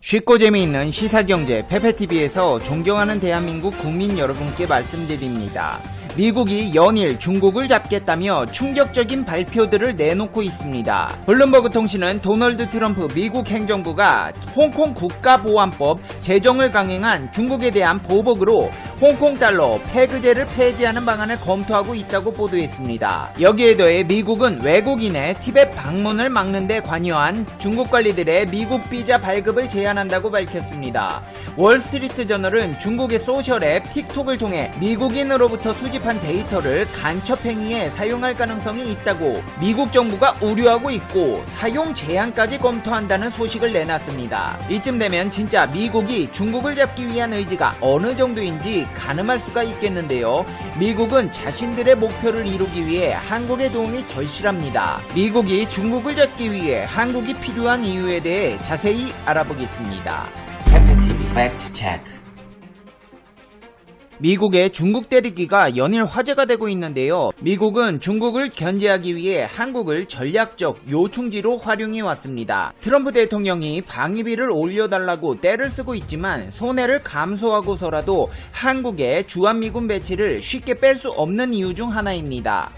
쉽고 재미있는 시사경제 페페TV에서 존경하는 대한민국 국민 여러분께 말씀드립니다. 미국이 연일 중국을 잡겠다며 충격적인 발표들을 내놓고 있습니다. 블룸버그 통신은 도널드 트럼프 미국 행정부가 홍콩 국가보안법 제정을 강행한 중국에 대한 보복으로 홍콩 달러 폐그제를 폐지하는 방안을 검토하고 있다고 보도했습니다. 여기에 더해 미국은 외국인의 티벳 방문을 막는 데 관여한 중국 관리들의 미국 비자 발급을 제한한다고 밝혔습니다. 월스트리트 저널은 중국의 소셜 앱 틱톡을 통해 미국인으로부터 수집 한 데이터를 간첩 행위에 사용할 가능성이 있다고 미국 정부가 우려하고 있고 사용 제한까지 검토한다는 소식을 내놨습니다. 이쯤 되면 진짜 미국이 중국을 잡기 위한 의지가 어느 정도인지 가늠할 수가 있겠는데요. 미국은 자신들의 목표를 이루기 위해 한국의 도움이 절실합니다. 미국이 중국을 잡기 위해 한국이 필요한 이유에 대해 자세히 알아보겠습니다. 팩트TV 팩트 체크 미국의 중국 때리기가 연일 화제가 되고 있는데요. 미국은 중국을 견제하기 위해 한국을 전략적 요충지로 활용해 왔습니다. 트럼프 대통령이 방위비를 올려달라고 떼를 쓰고 있지만 손해를 감수하고서라도 한국의 주한미군 배치를 쉽게 뺄 수 없는 이유 중 하나입니다.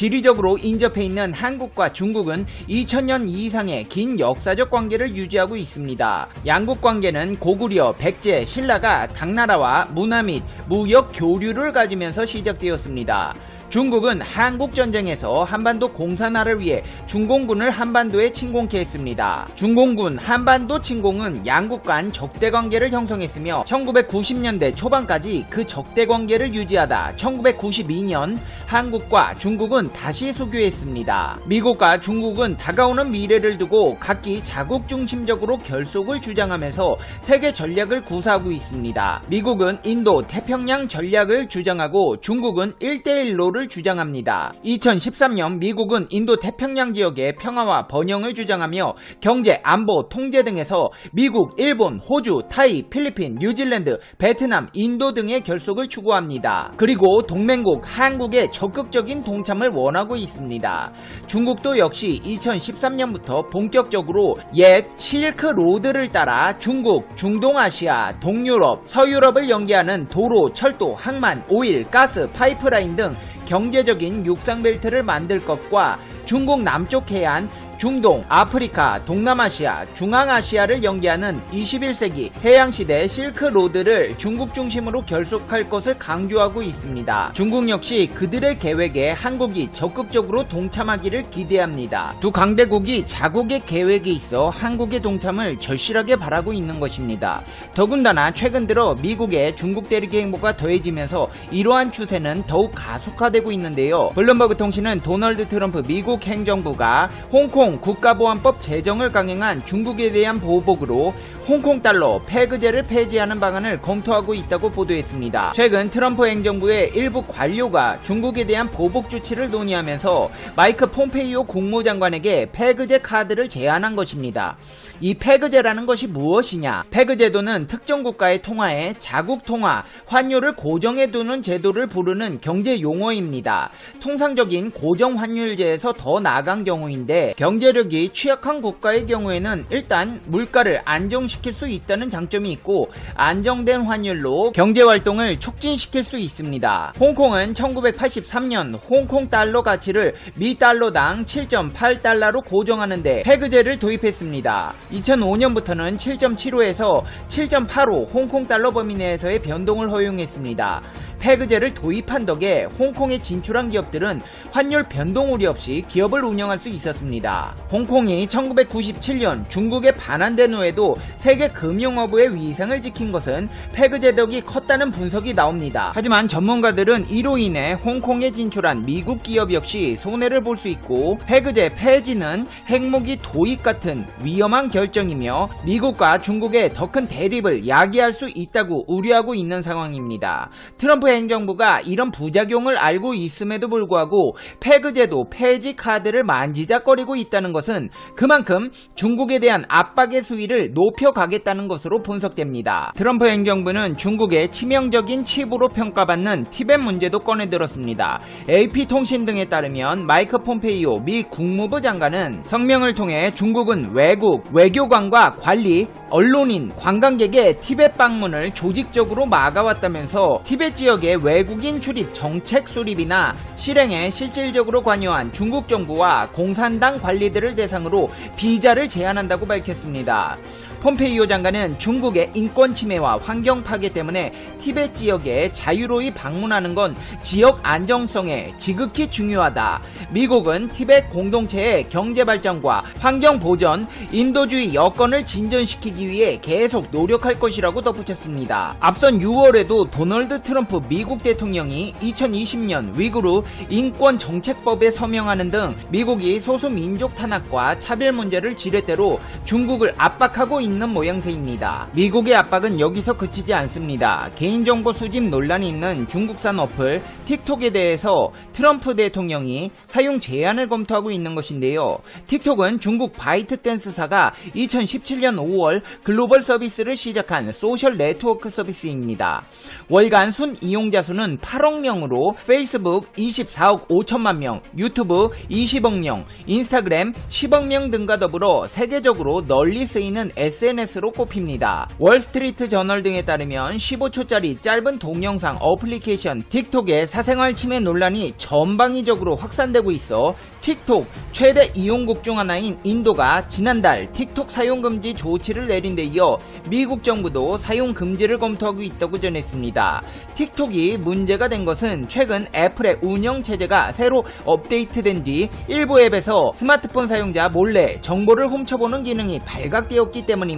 지리적으로 인접해 있는 한국과 중국은 2000년 이상의 긴 역사적 관계를 유지하고 있습니다. 양국 관계는 고구려, 백제, 신라가 당나라와 문화 및 무역 교류를 가지면서 시작되었습니다. 중국은 한국 전쟁에서 한반도 공산화를 위해 중공군을 한반도에 침공케 했습니다. 중공군 한반도 침공은 양국 간 적대 관계를 형성했으며 1990년대 초반까지 그 적대 관계를 유지하다 1992년 한국과 중국은 다시 수교했습니다. 미국과 중국은 다가오는 미래를 두고 각기 자국 중심적으로 결속을 주장하면서 세계 전략을 구사하고 있습니다. 미국은 인도 태평양 전략을 주장하고 중국은 1대1로를 주장합니다. 2013년 미국은 인도 태평양 지역의 평화와 번영을 주장하며 경제, 안보, 통제 등에서 미국, 일본, 호주, 타이, 필리핀, 뉴질랜드, 베트남, 인도 등의 결속을 추구합니다. 그리고 동맹국 한국의 적극적인 동참을 원하고 있습니다. 중국도 역시 2013년부터 본격적으로 옛 실크 로드를 따라 중국, 중동아시아, 동유럽, 서유럽을 연계하는 도로, 철도, 항만, 오일, 가스, 파이프라인 등 경제적인 육상 벨트를 만들 것과 중국 남쪽 해안, 중동, 아프리카, 동남아시아, 중앙아시아를 연계하는 21세기 해양시대 실크로드를 중국 중심으로 결속할 것을 강조하고 있습니다. 중국 역시 그들의 계획에 한국이 적극적으로 동참하기를 기대합니다. 두 강대국이 자국의 계획에 있어 한국의 동참을 절실하게 바라고 있는 것입니다. 더군다나 최근 들어 미국의 중국 대륙 행보가 더해지면서 이러한 추세는 더욱 가속화되고 있는데요. 블룸버그 통신은 도널드 트럼프 미국 행정부가 홍콩 국가보안법 제정을 강행한 중국에 대한 보복으로 홍콩 달러 폐그제를 폐지하는 방안을 검토하고 있다고 보도했습니다. 최근 트럼프 행정부의 일부 관료가 중국에 대한 보복 조치를 논의하면서 마이크 폼페이오 국무장관에게 폐그제 카드를 제안한 것입니다. 이 폐그제라는 것이 무엇이냐? 폐그제도는 특정 국가의 통화에 자국 통화, 환율을 고정해두는 제도를 부르는 경제 용어입니다. 통상적인 고정 환율제에서 더 나아간 경우인데 경제 력이 취약한 국가의 경우에는 일단 물가를 안정시킬 수 있다는 장점이 있고 안정된 환율로 경제 활동을 촉진시킬 수 있습니다. 홍콩은 1983년 홍콩 달러 가치를 미 달러당 7.8달러로 고정하는데 폐그제를 도입했습니다. 2005년부터는 7.75에서 7.85 홍콩 달러 범위 내에서의 변동을 허용했습니다. 폐그제를 도입한 덕에 홍콩에 진출한 기업들은 환율 변동 우려 없이 기업을 운영할 수 있었습니다. 홍콩이 1997년 중국에 반환된 후에도 세계 금융어부의 위상을 지킨 것은 폐그제 덕이 컸다는 분석이 나옵니다. 하지만 전문가들은 이로 인해 홍콩에 진출한 미국 기업 역시 손해를 볼 수 있고 폐그제 폐지는 핵무기 도입 같은 위험한 결정이며 미국과 중국의 더 큰 대립을 야기할 수 있다고 우려하고 있는 상황입니다. 트럼프 행정부가 이런 부작용을 알고 있음에도 불구하고 패그제도 폐지 카드를 만지작거리고 있다는 것은 그만큼 중국에 대한 압박의 수위를 높여가겠다는 것으로 분석됩니다. 트럼프 행정부는 중국의 치명적인 칩으로 평가받는 티벳 문제도 꺼내들었습니다. AP통신 등에 따르면 마이크 폼페이오 미 국무부 장관은 성명을 통해 중국은 외국, 외교관과 관리, 언론인, 관광객의 티벳 방문을 조직적으로 막아왔다면서 티벳 지역 의 외국인 출입 정책 수립이나 실행에 실질적으로 관여한 중국 정부와 공산당 관리들을 대상으로 비자를 제한한다고 밝혔습니다. 폼페이오 장관은 중국의 인권 침해와 환경 파괴 때문에 티벳 지역에 자유로이 방문하는 건 지역 안정성에 지극히 중요하다. 미국은 티벳 공동체의 경제 발전과 환경 보전, 인도주의 여건을 진전시키기 위해 계속 노력할 것이라고 덧붙였습니다. 앞선 6월에도 도널드 트럼프 미국 대통령이 2020년 위구르 인권 정책법에 서명하는 등 미국이 소수 민족 탄압과 차별 문제를 지렛대로 중국을 압박하고 있는 모양새입니다. 미국의 압박은 여기서 그치지 않습니다. 개인정보 수집 논란이 있는 중국산 어플 틱톡에 대해서 트럼프 대통령이 사용 제한을 검토하고 있는 것인데요. 틱톡은 중국 바이트댄스사가 2017년 5월 글로벌 서비스를 시작한 소셜 네트워크 서비스입니다. 월간 순 이용자 수는 8억 명으로 페이스북 24억 5천만 명, 유튜브 20억 명, 인스타그램 10억 명 등과 더불어 세계적으로 널리 쓰이는 SNS로 꼽힙니다. 월스트리트 저널 등에 따르면 15초짜리 짧은 동영상 어플리케이션 틱톡의 사생활 침해 논란이 전방위적으로 확산되고 있어 틱톡 최대 이용국 중 하나인 인도가 지난달 틱톡 사용 금지 조치를 내린 데 이어 미국 정부도 사용 금지를 검토하고 있다고 전했습니다. 틱톡이 문제가 된 것은 최근 애플의 운영 체제가 새로 업데이트된 뒤 일부 앱에서 스마트폰 사용자 몰래 정보를 훔쳐보는 기능이 발각되었기 때문입니다.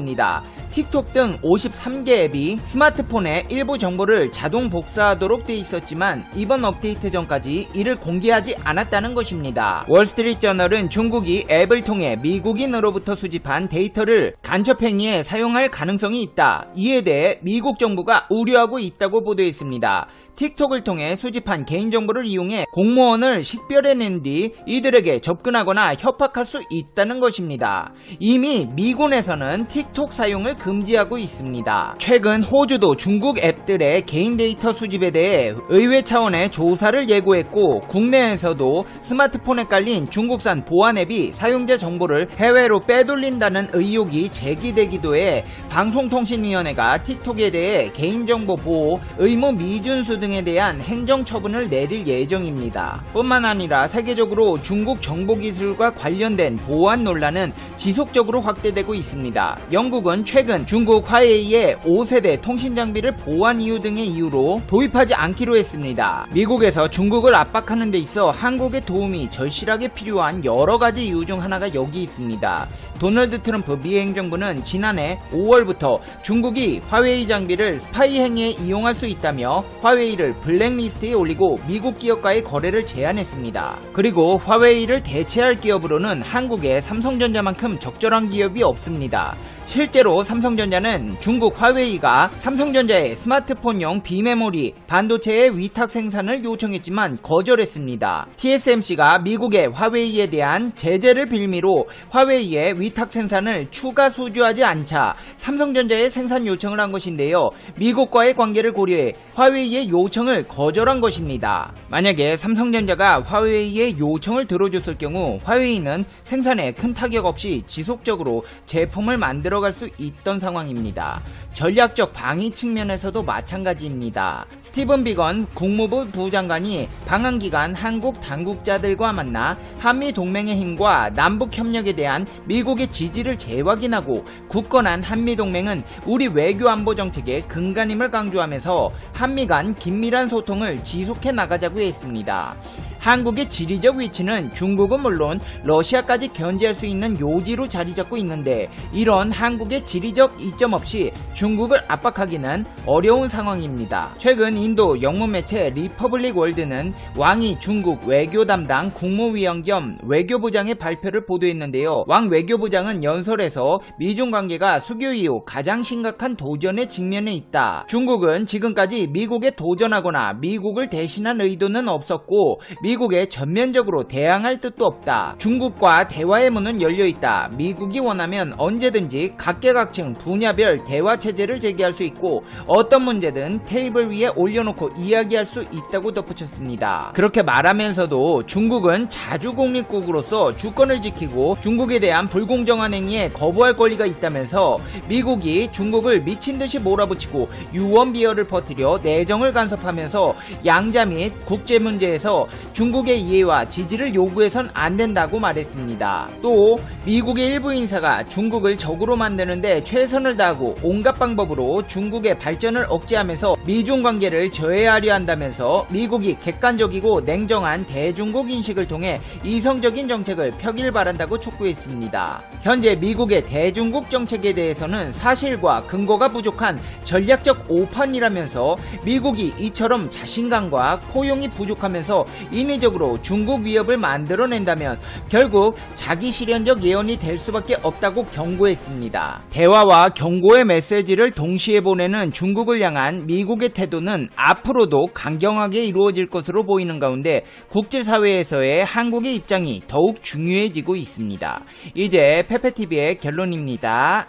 틱톡 등 53개 앱이 스마트폰에 일부 정보를 자동 복사하도록 돼 있었지만 이번 업데이트 전까지 이를 공개하지 않았다는 것입니다. 월스트리트 저널은 중국이 앱을 통해 미국인으로부터 수집한 데이터를 간첩 행위에 사용할 가능성이 있다. 이에 대해 미국 정부가 우려하고 있다고 보도했습니다. 틱톡을 통해 수집한 개인정보를 이용해 공무원을 식별해낸 뒤 이들에게 접근하거나 협박할 수 있다는 것입니다. 이미 미군에서는 틱톡 사용을 금지하고 있습니다. 최근 호주도 중국 앱들의 개인 데이터 수집에 대해 의회 차원의 조사를 예고했고 국내에서도 스마트폰에 깔린 중국산 보안 앱이 사용자 정보를 해외로 빼돌린다는 의혹이 제기되기도 해 방송통신위원회가 틱톡에 대해 개인정보 보호 의무 미준수 등에 대한 행정처분을 내릴 예정입니다. 뿐만 아니라 세계적으로 중국 정보기술과 관련된 보안 논란은 지속적으로 확대되고 있습니다. 영국은 최근 중국 화웨이의 5세대 통신 장비를 보안 이유 등의 이유로 도입하지 않기로 했습니다. 미국에서 중국을 압박하는 데 있어 한국의 도움이 절실하게 필요한 여러 가지 이유 중 하나가 여기 있습니다. 도널드 트럼프 미 행정부는 지난해 5월부터 중국이 화웨이 장비를 스파이 행위에 이용할 수 있다며 화웨이를 블랙리스트에 올리고 미국 기업과의 거래를 제한했습니다. 그리고 화웨이를 대체할 기업으로는 한국의 삼성전자만큼 적절한 기업이 없습니다. 실제로 삼성전자는 중국 화웨이가 삼성전자의 스마트폰용 비메모리, 반도체의 위탁 생산을 요청했지만 거절했습니다. TSMC가 미국의 화웨이에 대한 제재를 빌미로 화웨이의 위탁 생산을 추가 수주하지 않자 삼성전자의 생산 요청을 한 것인데요. 미국과의 관계를 고려해 화웨이의 요청을 거절한 것입니다. 만약에 삼성전자가 화웨이의 요청을 들어줬을 경우 화웨이는 생산에 큰 타격 없이 지속적으로 제품을 만들어 갈 수 있던 상황입니다. 전략적 방위 측면에서도 마찬가지입니다. 스티븐 비건 국무부 부장관이 방한 기간 한국 당국자들과 만나 한미 동맹의 힘과 남북 협력에 대한 미국의 지지를 재확인하고 굳건한 한미 동맹은 우리 외교 안보 정책의 근간임을 강조하면서 한미 간 긴밀한 소통을 지속해 나가자고 했습니다. 한국의 지리적 위치는 중국은 물론 러시아까지 견제할 수 있는 요지로 자리 잡고 있는데 이런 한국의 지리적 이점 없이 중국을 압박하기는 어려운 상황입니다. 최근 인도 영문 매체 리퍼블릭 월드는 왕이 중국 외교 담당 국무위원 겸 외교부장의 발표를 보도했는데요. 왕 외교부장은 연설에서 미중 관계가 수교 이후 가장 심각한 도전에 직면해 있다. 중국은 지금까지 미국에 도전하거나 미국을 대신한 의도는 없었고 미 국에 전면적으로 대항할 뜻도 없다. 중국과 대화의 문은 열려 있다. 미국이 원하면 언제든지 각계각층 분야별 대화 체제를 제기할 수 있고 어떤 문제든 테이블 위에 올려놓고 이야기할 수 있다고 덧붙였습니다. 그렇게 말하면서도 중국은 자주 공립국으로서 주권을 지키고 중국에 대한 불공정한 행위에 거부할 권리가 있다면서 미국이 중국을 미친 듯이 몰아붙이고 유언비어를 퍼뜨려 내정을 간섭하면서 양자 및 국제 문제에서 중 국의 이해와 지지를 요구해선 안 된다고 말했습니다. 또 미국의 일부 인사가 중국을 적으로 만드는데 최선을 다하고 온갖 방법으로 중국의 발전을 억제하면서 미중 관계를 저해하려 한다면서 미국이 객관적이고 냉정한 대중국 인식을 통해 이성적인 정책을 펴길 바란다고 촉구했습니다. 현재 미국의 대중국 정책에 대해서는 사실과 근거가 부족한 전략적 오판이라면서 미국이 이처럼 자신감과 포용이 부족하면서 인위적으로 중국 위협을 만들어낸다면 결국 자기 실현적 예언이 될 수밖에 없다고 경고했습니다. 대화와 경고의 메시지를 동시에 보내는 중국을 향한 미국의 태도는 앞으로도 강경하게 이루어질 것으로 보이는 가운데 국제사회에서의 한국의 입장이 더욱 중요해지고 있습니다. 이제 페페TV의 결론입니다.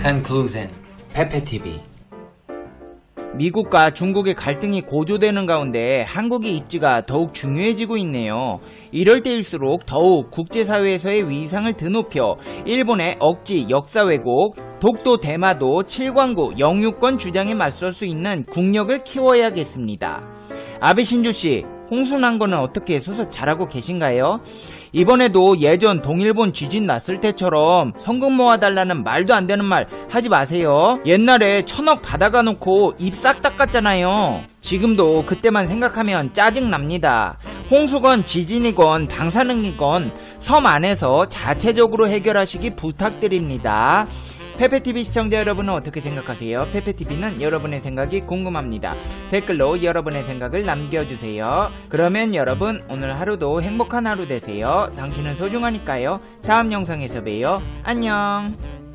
Conclusion. Pepe TV. 미국과 중국의 갈등이 고조되는 가운데 한국의 입지가 더욱 중요해지고 있네요. 이럴 때일수록 더욱 국제사회에서의 위상을 드높여 일본의 억지 역사 왜곡, 독도 대마도 7광구 영유권 주장에 맞설 수 있는 국력을 키워야겠습니다. 아베 신조씨, 거는 어떻게 수습 잘하고 계신가요? 이번에도 예전 동일본 지진 났을 때처럼 성금 모아달라는 말도 안 되는 말 하지 마세요. 옛날에 천억 받아가 놓고 입 싹 닦았잖아요. 지금도 그때만 생각하면 짜증납니다. 홍수건 지진이건 방사능이건 섬 안에서 자체적으로 해결하시기 부탁드립니다. 페페TV 시청자 여러분은 어떻게 생각하세요? 페페TV는 여러분의 생각이 궁금합니다. 댓글로 여러분의 생각을 남겨주세요. 그러면 여러분 오늘 하루도 행복한 하루 되세요. 당신은 소중하니까요. 다음 영상에서 봬요. 안녕.